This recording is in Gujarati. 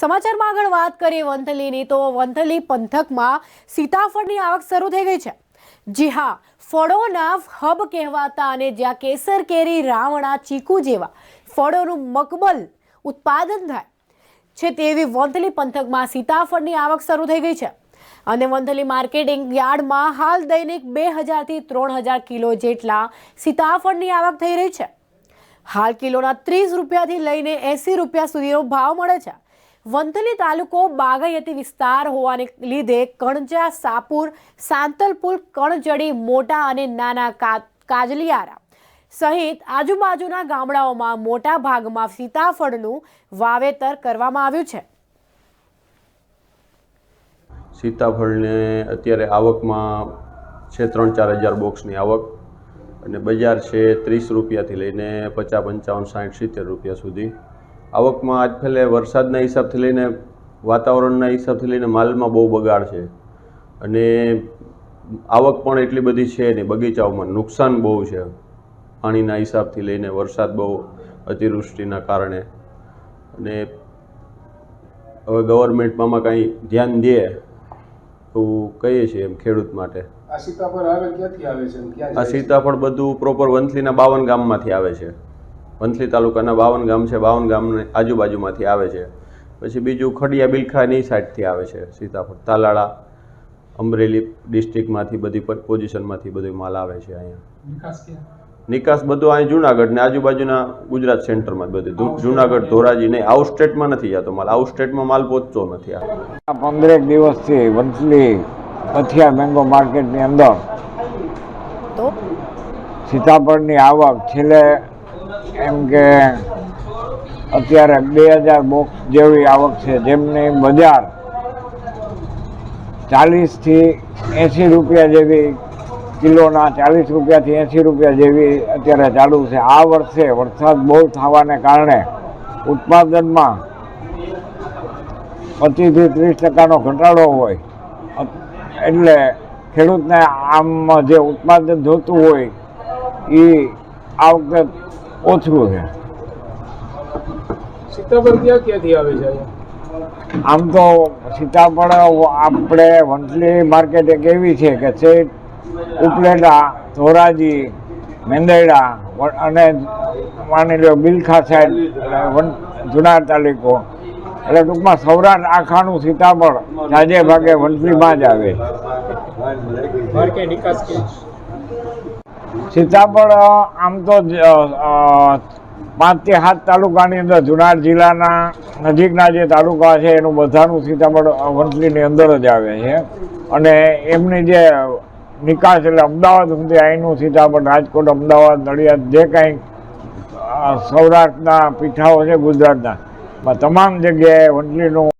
સમાચારમાં આગળ વાત કરીએ વંથલીની, તો વંથલી પંથકમાં સીતાફળની આવક શરૂ થઈ ગઈ છે. જી હા, ફળોના હબ કહેવાતા અને જ્યાં કેસર, કેરી, રાવણા, ચીકુ જેવા ફળોનું મકબલ ઉત્પાદન થાય છે તેવી વંથલી પંથકમાં સીતાફળની આવક શરૂ થઈ ગઈ છે. અને વંથલી માર્કેટિંગ યાર્ડમાં હાલ દૈનિક બે હજારથી ત્રણ હજાર કિલો જેટલા સીતાફળની આવક થઈ રહી છે. હાલ કિલોના ત્રીસ રૂપિયાથી લઈને એંસી રૂપિયા સુધીનો ભાવ મળે છે. વંથલી તાલુકો બાગાયતી વિસ્તાર હોવાને લીધે કણજા, સાપુર, સાંતલપુર, કણજડી, મોટા અને નાના કાજલિયારા સહિત આજુબાજુના ગામડાઓમાં મોટા ભાગમાં સીતાફળનું વાવેતર કરવામાં આવ્યું છે. સીતાફળને અત્યારે આવકમાં છે ત્રણ ચાર હજાર બોક્સની આવક અને બજાર છે ત્રીસ રૂપિયાથી લઈને પચાસ, પંચાવન, સાઠ, સિત્તેર રૂપિયા સુધી. આવકમાં આજ ફેલે વરસાદના હિસાબથી લઈને વાતાવરણના હિસાબથી લઈને માલમાં બહુ બગાડ છે. અને આવક પણ એટલી બધી છે નહીં બગીચાઓમાં નુકસાન બહુ છે. પાણીના હિસાબથી લઈને વરસાદ બહુ અતિવૃષ્ટિના કારણે. અને હવે ગવર્મેન્ટમાં આમાં કાંઈ ધ્યાન દે તો કહીએ છીએ એમ ખેડૂત માટે. આ સીતાફળ આવે ક્યાંથી આવે છે આ સીતાફળ બધું પ્રોપર વંથલીના બાવન ગામમાંથી આવે છે. વંથલી તાલુકાના બાવન ગામ છે. બાવન ગામની આજુબાજુમાંથી આવે છે. પછી બીજું ખડિયા બિલખાની સાઈડથી આવે છે. સીતાફળ તાલાળા અમરેલી ડિસ્ટ્રિક્ટમાંથી બધી પોઝિશનમાંથી બધું માલ આવે છે અહીંયા. નિકાસ બધો બધું અહીં જુનાગઢ ને આજુબાજુના ગુજરાત સેન્ટરમાં જ બધું. જુનાગઢ ધોરાજી નહીં આઉટ સ્ટેટમાં નથી જતો માલ. આઉટ સ્ટેટમાં માલ પહોંચતો નથી આ. આ પંદરેક દિવસથી વંથલી પથિયા મેંગો માર્કેટની અંદર તો? સીતાફળની આવક છેલ્લે એમ કે અત્યારે બે હજાર બોક્સ જેવી આવક છે, જેમની બજાર ચાલીસથી એંસી રૂપિયા જેવી, કિલોના ચાલીસ રૂપિયાથી એંસી રૂપિયા જેવી અત્યારે ચાલુ છે. આ વર્ષે વરસાદ બહુ થવાને કારણે ઉત્પાદનમાં પચીસથી ત્રીસ ટકાનો ઘટાડો હોય. એટલે ખેડૂતને આમ જે ઉત્પાદન જોતું હોય એ આ વખતે ઓછું છે સીતાફળ ક્યાં ક્યાંથી આવે છે આમ તો સીતાફળ આપણે વંટલી માર્કેટ એક એવી છે કે છે ઉપલેટા ધોરાજી મેંદરડા અને માની લો બિલખા સાઈડ એટલે જુનાર તાલુકો. એટલે ટૂંકમાં સૌરાષ્ટ્ર આખાનું સીતાફળ જાજે ભાગે વંથલીમાં જ આવે બહાર ક્યાંય નિકાસ કે સીતાફળ આમ તો પાંચથી સાત તાલુકાની અંદર જુનાગઢ જિલ્લાના નજીકના જે તાલુકા છે, એનું બધાનું સીતાફળ વંથલીની અંદર જ આવે છે. અને એમની જે નિકાસ એટલે અમદાવાદ સુધી અહીંનું સીતાફળ, રાજકોટ, અમદાવાદ, નડિયાદ, જે કાંઈ સૌરાષ્ટ્રના પીઠાઓ છે, ગુજરાતના. તમામ જગ્યાએ વંથલીનું